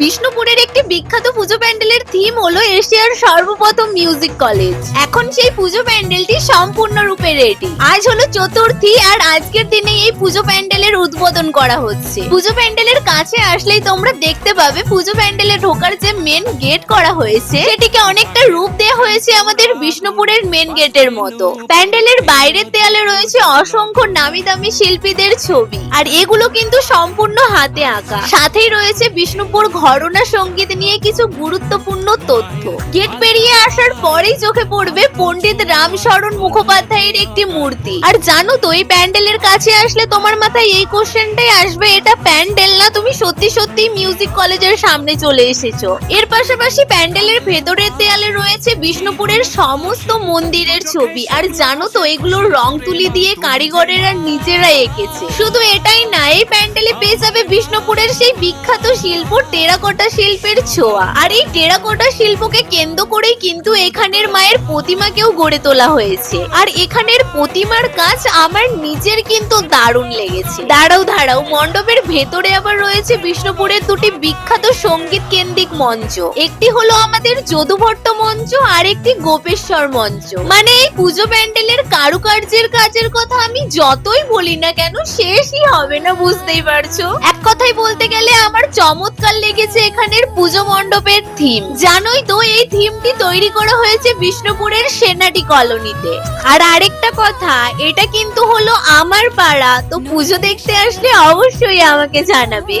বিষ্ণুপুরের একটি বিখ্যাত পুজো প্যান্ডেলের থিম হলো এশিয়ার সর্বপ্রথম মিউজিক কলেজ এখন সেই পুজো প্যান্ডেলটি সম্পূর্ণরূপে রেডি আজ হলো চতুর্থী আর আজকের দিনে এই পুজো প্যান্ডেলের উদ্বোধন করা হচ্ছে। পুজো প্যান্ডেলের কাছে আসলেই তোমরা দেখতে পাবে পুজো প্যান্ডেলে ঢোকার যে মেন গেট করা হয়েছে, সেটিকে অনেকটা রূপ দেওয়া হয়েছে আমাদের বিষ্ণুপুরের মেন গেটের মতো। প্যান্ডেলের বাইরের দেয়ালে রয়েছে অসংখ্য নামি দামি শিল্পীদের ছবি। আর এগুলো কিন্তু সম্পূর্ণ হাতে আঁকা। সাথেই রয়েছে বিষ্ণুপুর ঘরনা সংগীত নিয়ে কিছু গুরুত্বপূর্ণ তথ্য। গেট পেরিয়ে আসার পরেই চোখে পড়বে পণ্ডিত রামশরণ মুখোপাধ্যায়ের একটি মূর্তি। আর জানো তো, এই প্যান্ডেলের কাছে আসলে তোমার মাথায় এই কোশ্চেনটাই আসবে, এটা প্যান্ডেল না, তুমি সত্যি সত্যি মিউজিক কলেজের সামনে চলে এসেছ। এর পাশাপাশি প্যান্ডেলের ভেতরের দেয়ালে রয়েছে বিষ্ণুপুরের সমস্ত মন্দিরের ছবি। আর জানো তো, এগুলোর রং তুলি দিয়ে কারিগরেরা নিজেরা এঁকেছে। শুধু এটাই না, এই প্যান্ডেলে পেয়ে যাবে বিষ্ণুপুরের সেই বিখ্যাত শিল্প টেরাকোটা শিল্পের ছোঁয়া। আর এই টেরাকোটা শিল্পকে কেন্দ্র করেই কিন্তু এখানের মায়ের প্রতিমাকেও গড়ে তোলা হয়েছে। আর এখানের প্রতিমার কাজ আমার নিজের কিন্তু দারুণ লেগেছে। দাঁড়াও দাঁড়াও, মণ্ডপের ভেতরে আবার রয়েছে বিষ্ণুপুরের দুটি বিখ্যাত সংগীত কেন্দ্রিক মঞ্চ। একটি হলো আমাদের যদুভট্ট মঞ্চ, আর একটি গোপেশ্বর মঞ্চ। মানে এই পুজো প্যান্ডেলের কারুকার্যের কাজের কথা আমি যতই বলি না কেন, শেষই হবে না, বুঝতেই পারছ? এক কথাই বলতে গেলে আমার চমৎকার লেগেছে এখানের পুজো মণ্ডপের থিম। জানোই তো, এই থিমটি তৈরি করা হয়েছে বিষ্ণুপুরের সেনাটি কলোনিতে। আর আরেকটা কথা, এটা কিন্তু হলো আমার পাড়া, তো পুজো দেখতে আসলে অবশ্যই আমাকে জানাবে।